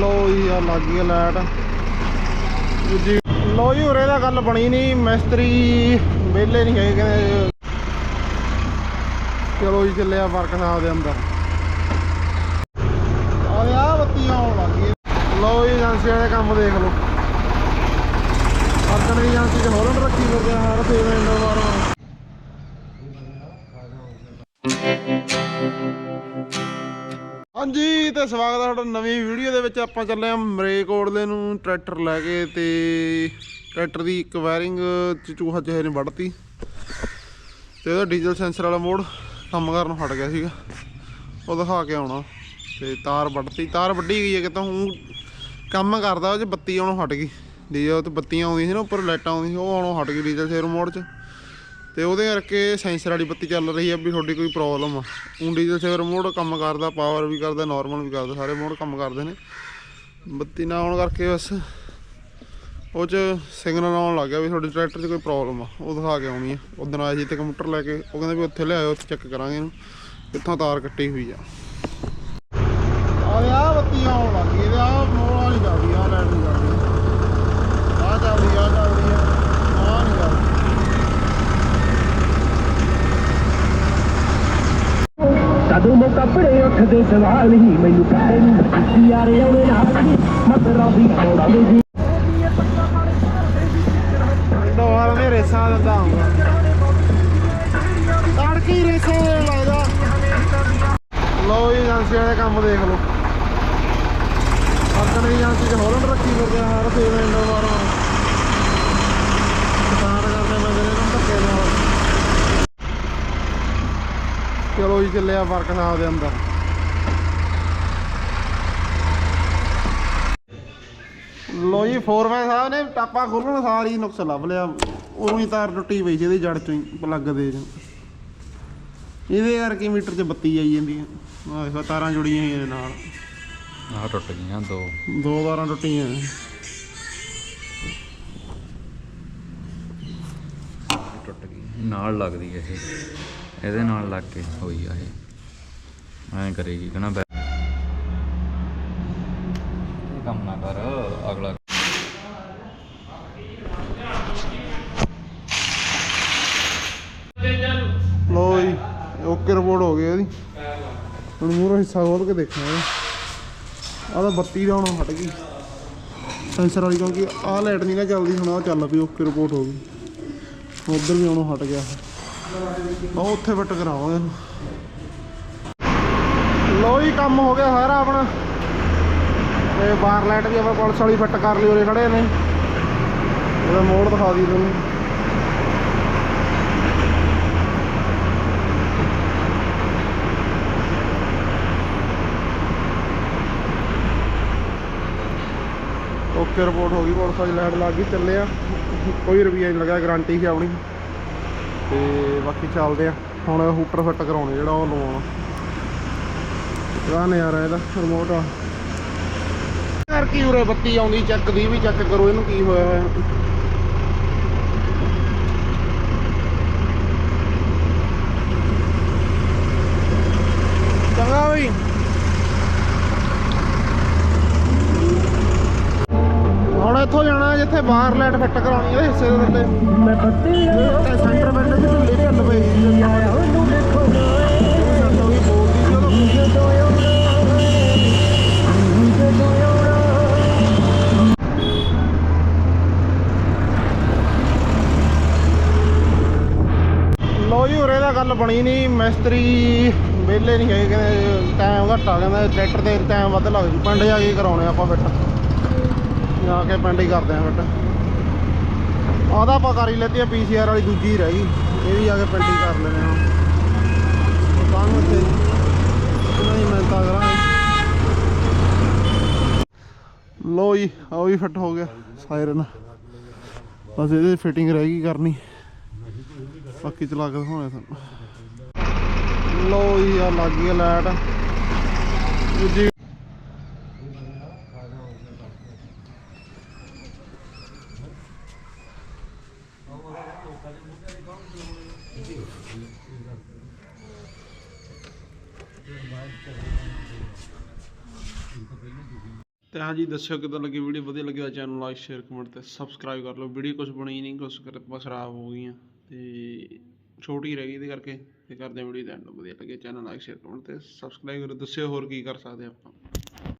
ਲੋ ਜੀ, ਆ ਲੱਗ ਗਈ ਲਾਈਟ। ਦੂਜੀ ਲੋ ਜੀ, ਉਰੇ ਦਾ ਗੱਲ ਬਣੀ ਨਹੀਂ ਮਿਸਤਰੀ ਵਿਹਲੇ ਨਹੀਂ ਹੈਗੇ ਕਹਿੰਦੇ। ਚਲੋ ਜੀ ਚੱਲਿਆ ਵਰਕਸ਼ਾਪ ਦੇ ਅੰਦਰ। ਆਲੇ ਆ ਬੱਤੀਆਂ ਆਉਣ ਲੱਗ ਗਈ। ਲੋ ਜੀ, ਏਜੰਸੀ ਵਾਲੇ ਕੰਮ ਦੇਖ ਲਓ। ਅਰਜਨ ਏਜੰਸੀ 'ਚ ਹੋਲਡ ਰੱਖੀ ਫਿਰਦੇ ਹਰ ਤੇ ਇੰਡੋ ਵਾਰ ਹਾਂਜੀ, ਤੇ ਸਵਾਗਤ ਹੈ ਤੁਹਾਡਾ ਨਵੀਂ ਵੀਡੀਓ ਦੇ ਵਿੱਚ। ਆਪਾਂ ਚੱਲੇ ਆ ਮਰੇਕੋਟਲੇ ਨੂੰ ਟਰੈਕਟਰ ਲੈ ਕੇ ਤੇ ਟਰੈਕਟਰ ਦੀ ਇੱਕ ਵਾਇਰਿੰਗ ਚ ਚੂਹਾ ਜਿਹੇ ਨੇ ਵੱਢਤੀ। ਤੇ ਉਹਦਾ ਡੀਜ਼ਲ ਸੈਂਸਰ ਵਾਲਾ ਮੋੜ ਕੰਮ ਕਰਨ ਹਟ ਗਿਆ ਸੀਗਾ। ਉਹ ਦਿਖਾ ਕੇ ਆਉਣਾ। ਤੇ ਤਾਰ ਵੱਢਤੀ। ਤਾਰ ਵੱਢੀ ਗਈ ਹੈ ਕਿਤੋਂ ਹੁਣ ਕੰਮ ਕਰਦਾ ਉਹ ਚ ਬੱਤੀ ਆਉਣੋਂ ਹਟ ਗਈ। ਡੀਜ਼ਲ ਤੇ ਬੱਤੀਆਂ ਆਉਂਦੀਆਂ ਸੀ ਨਾ, ਉੱਪਰ ਲਾਈਟਾਂ ਆਉਂਦੀਆਂ ਸੀ, ਉਹ ਆਉਣੋਂ ਹਟ ਗਈ ਡੀਜ਼ਲ ਸੇਰ ਮੋੜ ਚ। ਤੇ ਉਹਦੇ ਕਰਕੇ ਸੈਂਸਰ ਵਾਲੀ ਬੱਤੀ ਚੱਲ ਰਹੀ ਆ ਵੀ ਤੁਹਾਡੀ ਕੋਈ ਪ੍ਰੋਬਲਮ ਆ। ਊਂ ਡੀਜ਼ਲ ਸੇਵਰ ਮੋਡ ਕੰਮ ਕਰਦਾ ਪਾਵਰ ਵੀ ਕਰਦਾ ਨਾਰਮਲ ਵੀ ਕਰਦਾ, ਸਾਰੇ ਮੋਡ ਕੰਮ ਕਰਦੇ ਨੇ। ਬੱਤੀ ਨਾ ਆਉਣ ਕਰਕੇ ਬਸ ਉਹ ਚ ਸਿਗਨਲ ਆਉਣ ਲੱਗ ਗਿਆ ਵੀ ਤੁਹਾਡੇ ਟਰੈਕਟਰ 'ਚ ਕੋਈ ਪ੍ਰੋਬਲਮ ਆ। ਉਹ ਦਿਖਾ ਕੇ ਆਉਣੀ ਆ। ਉਦੋਂ ਆਏ ਸੀ ਤੇ ਕੰਪਿਊਟਰ ਲੈ ਕੇ, ਉਹ ਕਹਿੰਦੇ ਵੀ ਉੱਥੇ ਲਿਆਇਓ, ਉੱਥੇ ਚੈੱਕ ਕਰਾਂਗੇ ਇਹਨੂੰ। ਕਿੱਥੋਂ ਤਾਰ ਕੱਟੀ ਹੋਈ ਆ। ਆ ਬੱਤੀ ਆਉਣ ਲੱਗ ਗਈ ਤੇ ਆ ਮੋੜ ਵਾਲੀ ਚੱਲਦੀ ਆ ਲਾਈਟ ਨਹੀਂ ਚੱਲਦੀ ਆ ਚੱਲਦੀ ਆ ਚੱਲਦੀ ਆ ਆ ਨਹੀਂ ਚੱਲਦੀ ਕਦੋਂ ਮੈਂ ਕੱਪੜੇ ਸਵਾਲ ਹੀ ਮੈਨੂੰ ਕਾਹੇ ਨੂੰ ਯਾਰੇ ਆਉਣੇ ਨਾ ਪਈ ਮਤਰਾ ਦੀ। ਥੋੜਾ ਮੇਰੀ ਡੋਰ ਨੇ ਰੇਸਾਂ ਦਿੰਦਾ ਹੁੰਦਾ ਤੜਕੀ ਰੇਸਾਂ ਲੱਗਦਾ ਲੋ ਜੀ, ਏਜੰਸੀ ਵਾਲੇ ਕੰਮ ਦੇਖ ਲਓ। ਅਰਜਨ ਦੀ ਏਜੰਸੀ 'ਚ ਹੋਲਡ ਰੱਖੀ ਫਿਰਦੇ ਆ, ਹਰ ਤੇ ਇੰਡੋ ਵਾਰ। ਸਟਾਰਟ ਕਰਦੇ ਮੈਂ ਜਿਹੜੇ ਨੂੰ ਧੱਕੇ ਨਾਲ। ਚਲੋ ਜੀ ਚੱਲਿਆ ਵਰਕਸ਼ਾਪ ਦੇ ਅੰਦਰ। ਜੀ ਫੋਰਮੈਨ ਸਾਹਿਬ ਨੇ ਟਾਪਾ ਖੋਲਣ ਸਾਰ ਨੁਕਸ ਲੱਭ ਲਿਆ। ਉਦੋਂ ਹੀ ਤਾਰ ਟੁੱਟੀ ਪਈ ਸੀ ਇਹਦੀ ਜੜ ਚੋਂ ਹੀ ਪਲੱਗ ਦੇ ਇਹਦੇ ਕਰਕੇ ਮੀਟਰ 'ਚ ਬੱਤੀ ਆਈ ਜਾਂਦੀ ਹੈ ਆਹ ਤਾਰਾਂ ਜੁੜੀਆਂ ਹੋਈਆਂ ਨੇ ਨਾਲ। ਆਹ ਟੁੱਟ ਗਈਆਂ ਦੋ। ਦੋ ਤਾਰਾਂ ਟੁੱਟੀਆਂ ਟੁੱਟ ਗਈ। ਨਾਲ ਲੱਗਦੀ ਹੈ ਇਹ। ਇਹਦੇ ਨਾਲ ਲੱਗ ਕੇ ਹੋਈ ਆ ਇਹ। ਐਂ ਕਰੇਗੀ ਇਹ ਕੰਮ ਨਾ ਕਰ ਅਗਲਾ ਰਿਪੋਰਟ ਹੋ ਗਈ ਉਹਦੀ। ਹੁਣ ਮੂਹਰੋਂ ਹਿੱਸਾ ਖੋਲ ਕੇ ਦੇਖਾਂਗੇ ਆਹ ਤਾਂ ਬੱਤੀ ਦਾ ਹੁਣ ਹਟ ਗਈ। ਸੈਂਸਰ ਵਾਲੀ ਕਿਉਂਕਿ ਆਹ ਲਾਈਟ ਨਹੀਂ ਨਾ ਚੱਲਦੀ, ਹੁਣ ਆਹ ਚੱਲ ਪਈ ਓਕੇ ਰਿਪੋਰਟ ਹੋ ਗਈ। ਉਧਰ ਵੀ ਆਉਣੋਂ ਹਟ ਗਿਆ। ਉਹ ਉੱਥੇ ਫਿੱਟ ਕਰਾਵਾਂਗੇ ਇਹਨੂੰ। ਲੋ ਜੀ, ਕੰਮ ਹੋ ਗਿਆ ਸਾਰਾ ਆਪਣਾ। ਤੇ ਬਾਰ ਲਾਈਟ ਵੀ ਆਪਾਂ ਪੁਲਿਸ ਵਾਲੀ ਫਿੱਟ ਕਰ ਲਈ, ਉਰੇ ਖੜੇ ਨੇ। ਇਹਦਾ ਮੋੜ ਦਿਖਾ ਦੀ ਤੁਹਾਨੂੰ। ਓਕੇ ਰਿਪੋਰਟ ਹੋ ਗਈ ਪੁਲਿਸ ਅੱਜ ਲਾਈਟ ਲੱਗ ਗਈ, ਚੱਲੇ ਆ। ਕੋਈ ਰੁਪਈਆ ਨਹੀਂ ਲੱਗਾ ਗਾਰੰਟੀ ਸੀ ਆਪਣੀ। ਤੇ ਬਾਕੀ ਚੱਲਦੇ ਆ। ਹੁਣ ਹੂਟਰ ਫਿੱਟ ਕਰਾਉਣੇ, ਜਿਹੜਾ ਉਹ ਲਵਾਉਣਾ ਇਹਦਾ ਨਜ਼ਾਰਾ ਇਹਦਾ ਰਿਮੋਟ ਆ। ਯਾਰ ਉਰੇ ਬੱਤੀ ਆਉਂਦੀ ਚੈੱਕ ਦੀ ਵੀ ਚੈੱਕ ਕਰੋ, ਇਹਨੂੰ ਕੀ ਹੋਇਆ ਹੋਇਆ। ਇੱਥੋਂ ਜਾਣਾ ਜਿੱਥੇ ਬਾਹਰ ਲਾਈਟ ਫਿੱਟ ਕਰਾਉਣੀ ਇਹਦੇ ਹਿੱਸੇ ਦੇ ਥੱਲੇ। ਮੈਂ ਬੱਤੀ ਤੇ ਸੈਂਟਰ ਬੰਦੇ ਦੀ ਢਿੱਲੀ ਢਿੱਲ ਪਈ ਸੀ ਜਦੋਂ ਆਇਆ ਉਹਨੂੰ ਦੇਖੋ ਸੈਂਟਰ ਵੀ ਬੋਲਦੀ ਸੀ। ਉਦੋਂ ਜਦੋਂ ਆਉਣਾ ਜਦੋਂ ਆਉਣਾ ਲੋ ਜੀ ਉਰੇ ਦਾ ਗੱਲ ਬਣੀ ਨਹੀਂ। ਮਿਸਤਰੀ ਵਿਹਲੇ ਨਹੀਂ ਹੈਗੇ ਕਹਿੰਦੇ ਟਾਈਮ ਘੱਟ ਕਹਿੰਦਾ ਟਰੈਕਟਰ ਤੇ ਟਾਈਮ ਵੱਧ ਲੱਗ ਜੂ। ਪਿੰਡ ਜਾ ਕੇ ਕਰਾਉਣੇ ਆਪਾਂ ਫਿੱਟ ਜਾ ਕੇ ਪਿੰਡ ਹੀ ਕਰਦੇ ਆ ਫਿੱਟ ਆਦਾ ਆਪਾਂ ਕਰ ਹੀ ਲੈਤੀ ਆ ਪੀਸੀਆਰ ਵਾਲੀ ਦੂਜੀ ਰਹਿ ਗਈ। ਇਹ ਵੀ ਜਾ ਕੇ ਪਿੰਡ ਹੀ ਕਰ ਲੈਣੇ ਆ। ਤਾਂ ਉੱਤੇ ਨਹੀਂ ਮਿਹਨਤਾਂ ਕਰਾਂਗੇ। ਲੋ ਜੀ ਆ ਵੀ ਫਿੱਟ ਹੋ ਗਿਆ ਸਾਇਰਨ ਬਸ ਇਹਦੇ ਫਿਟਿੰਗ ਰਹਿ ਗਈ ਕਰਨੀ। ਬਾਕੀ ਚਲਾ ਕੇ ਦਿਖਾਉਣੇ ਤੁਹਾਨੂੰ। ਲੋ ਜੀ ਆ ਲੱਗ ਗਈ ਲਾਈਟ ਦੂਜੀ ਤੇ ਹਾਂਜੀ ਦੱਸਿਓ ਕਿਦਾਂ ਲੱਗੀ ਵੀਡੀਓ ਵਧੀਆ ਲੱਗਿਆ ਚੈਨਲ ਲਾਈਕ ਸ਼ੇਅਰ ਕਮੈਂਟ ਤੇ ਸਬਸਕ੍ਰਾਈਬ ਕਰ ਲਓ। ਵੀਡੀਓ ਕੁਝ ਬਣੀ ਨਹੀਂ ਕੁਝ ਕਰ ਬਸ ਖਰਾਬ ਹੋ ਗਈਆਂ। ਤੇ ਛੋਟੀ ਰਹਿ ਗਈ ਇਹਦੇ ਕਰਕੇ। ਤੇ ਕਰਦੇ ਵੀਡੀਓ ਦਾ ਐਂਡ ਵਧੀਆ ਲੱਗੇ ਚੈਨਲ ਲਾਈਕ ਸ਼ੇਅਰ ਕਮੈਂਟ ਤੇ ਸਬਸਕ੍ਰਾਈਬ ਕਰੋ। ਦੱਸਿਓ ਹੋਰ ਕੀ ਕਰ ਸਕਦੇ ਆਪਾਂ।